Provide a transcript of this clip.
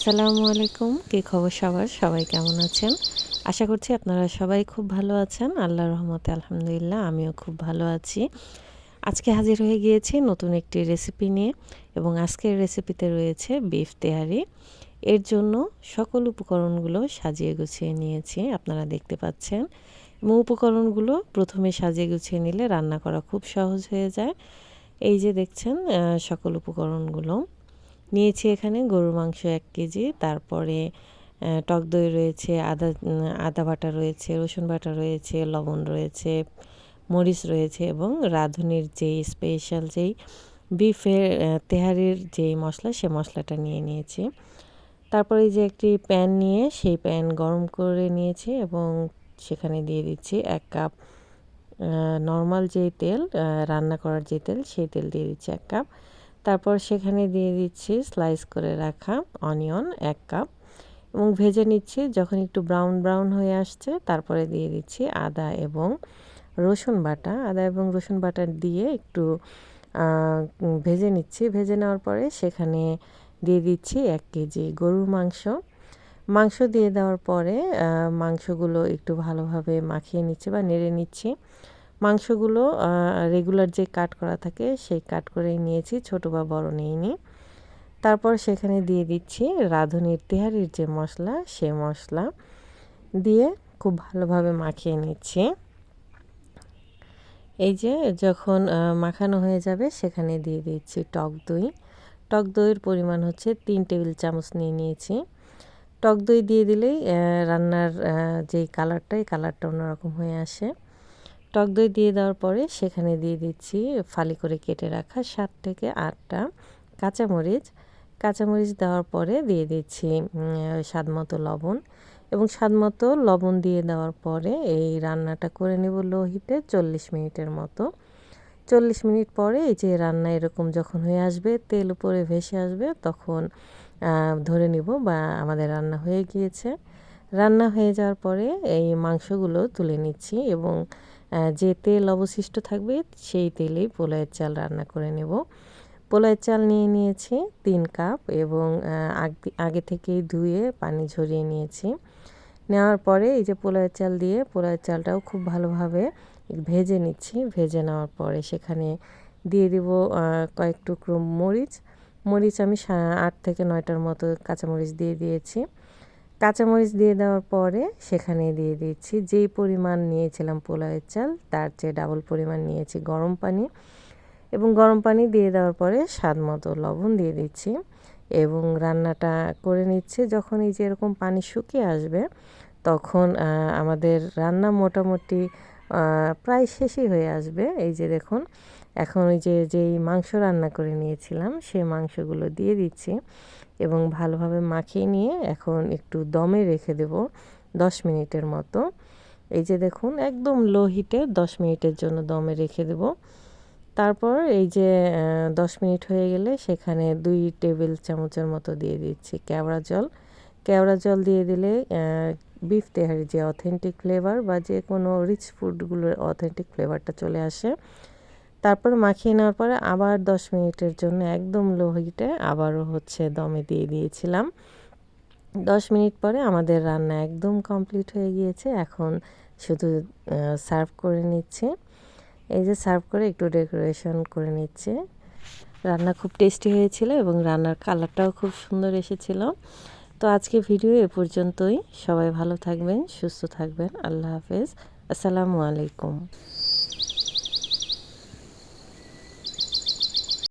আসসালামু আলাইকুম। কী খবর সবার? সবাই কেমন আছেন? আশা করছি আপনারা সবাই খুব ভালো আছেন। আল্লাহ রহমতে আলহামদুলিল্লাহ, আমিও খুব ভালো আছি। আজকে হাজির হয়ে গিয়েছি নতুন একটি রেসিপি নিয়ে এবং আজকের রেসিপিতে রয়েছে বিফ তেহারি। এর জন্য সকল উপকরণগুলো সাজিয়ে গুছিয়ে নিয়েছি, আপনারা দেখতে পাচ্ছেন। এবং উপকরণগুলো প্রথমে সাজিয়ে গুছিয়ে নিলে রান্না করা খুব সহজ হয়ে যায়। এই যে দেখছেন সকল উপকরণগুলো। নিয়েছি এখানে গরুর মাংস এক কেজি। তারপরে টক দই রয়েছে, আদা আদা বাটা রয়েছে, রসুন বাটা রয়েছে, লবণ রয়েছে, মরিচ রয়েছে এবং রাঁধুনির যেই স্পেশাল যেই বিফের তেহারির যেই মশলা, সে মশলাটা নিয়ে নিয়েছি। তারপরে যে একটি প্যান নিয়ে, সেই প্যান গরম করে নিয়েছি এবং সেখানে দিয়ে দিচ্ছি এক কাপ নর্মাল যেই তেল রান্না করার যে তেল, সেই তেল দিয়ে দিচ্ছি এক কাপ তারপর সেখানে দিয়ে দিচ্ছি স্লাইস করে রাখা অনিয়ন এক কাপ এবং ভেজে নিচ্ছি যখন একটু ব্রাউন ব্রাউন হয়ে আসছে, তারপরে দিয়ে দিচ্ছি আদা এবং রসুন বাটা। আদা এবং রসুন বাটা দিয়ে একটু ভেজে নিচ্ছি। ভেজে নেওয়ার পরে সেখানে দিয়ে দিচ্ছি এক কেজি গরুর মাংস। মাংস দিয়ে দেওয়ার পরে মাংসগুলো একটু ভালোভাবে মাখিয়ে নিচ্ছি বা নেড়ে নিচ্ছি। মাংসগুলো রেগুলার যে কাট করা থাকে সেই কাট করেই নিয়েছি, ছোট বা বড় নিইনি। তারপর সেখানে দিয়ে দিচ্ছি রাঁধুনির তেহারির যে মশলা, সে মশলা দিয়ে খুব ভালোভাবে মাখিয়ে নিচ্ছি। এই যে যখন মাখানো হয়ে যাবে সেখানে দিয়ে দিচ্ছি টক দই। টক দইয়ের পরিমাণ হচ্ছে তিন টেবিল চামচ নিয়ে নিয়েছি। টক দই দিয়ে দিলেই রান্নার যেই কালারটা এই কালারটা অন্যরকম হয়ে আসে। টক দই দিয়ে দেওয়ার পরে সেখানে দিয়ে দিচ্ছি ফালি করে কেটে রাখা সাত থেকে আটটা কাঁচামরিচ। কাঁচামরিচ দেওয়ার পরে দিয়ে দিচ্ছি স্বাদ মতো লবণ এবং স্বাদ মতো লবণ দিয়ে দেওয়ার পরে এই রান্নাটা করে নেব লো হিটে চল্লিশ মিনিটের মতো। চল্লিশ মিনিট পরে এই যে রান্না এরকম যখন হয়ে আসবে, তেল উপরে ভেসে আসবে, তখন ধরে নিব বা আমাদের রান্না হয়ে গিয়েছে। রান্না হয়ে যাওয়ার পরে এই মাংসগুলো তুলে নিচ্ছি এবং যে তেল অবশিষ্ট থাকবে সেই তেলেই পোলাইয়ের চাল রান্না করে নেব। পোলাইয়ের চাল নিয়ে নিয়েছি তিন কাপ এবং আগে থেকেই ধুয়ে পানি ঝরিয়ে নিয়েছি। নেওয়ার পরে এই যে পোলাইয়ের চাল দিয়ে পোলাইয়ের চালটাও খুব ভালোভাবে ভেজে নিচ্ছি। ভেজে নেওয়ার পরে সেখানে দিয়ে দিব কয়েক টুকরো মরিচ। মরিচ আমি আট থেকে নয়টার মতো কাঁচামরিচ দিয়ে দিয়েছি। কাঁচামরিচ দিয়ে দেওয়ার পরে সেখানে দিয়ে দিচ্ছি। যেই পরিমাণ নিয়েছিলাম পোলাওয়ের চাল, তার চেয়ে ডাবল পরিমাণ নিয়েছি গরম পানি। এবং গরম পানি দিয়ে দেওয়ার পরে স্বাদ মতো লবণ দিয়ে দিচ্ছি এবং রান্নাটা করে নিচ্ছে। যখন এই যে এরকম পানি শুকিয়ে আসবে, তখন আমাদের রান্না মোটামুটি প্রায় শেষই হয়ে আসবে। এই যে দেখুন, এখন ওই যে, যেই মাংস রান্না করে নিয়েছিলাম, সেই মাংসগুলো দিয়ে দিচ্ছি এবং ভালোভাবে মাখিয়ে নিয়ে এখন একটু দমে রেখে দেব দশ মিনিটের মতো। এই যে দেখুন, একদম লো হিটে দশ মিনিটের জন্য দমে রেখে দেব। তারপর এই যে দশ মিনিট হয়ে গেলে সেখানে দুই টেবিল চামচের মতো দিয়ে দিচ্ছি কেওড়া জল। কেওড়া জল দিয়ে দিলে বিফ তেহারি যে অথেন্টিক ফ্লেভার বা যে কোনো রিচ ফুডগুলোর অথেন্টিক ফ্লেভারটা চলে আসে। তারপর মাখিয়ে নেওয়ার পরে আবার দশ মিনিটের জন্য একদম লো হিটে আবারও হচ্ছে দমে দিয়ে দিয়েছিলাম। দশ মিনিট পরে আমাদের রান্না একদম কমপ্লিট হয়ে গিয়েছে। এখন শুধু সার্ভ করে নিচ্ছে। এই যে সার্ভ করে একটু ডেকোরেশন করে নিচ্ছে। রান্না খুব টেস্টি হয়েছিল এবং রান্নার কালারটাও খুব সুন্দর এসেছিল। তো আজকে ভিডিও এ পর্যন্তই। সবাই ভালো থাকবেন সুস্থ থাকবেন। আল্লাহ হাফেজ। আসসালামু আলাইকুম।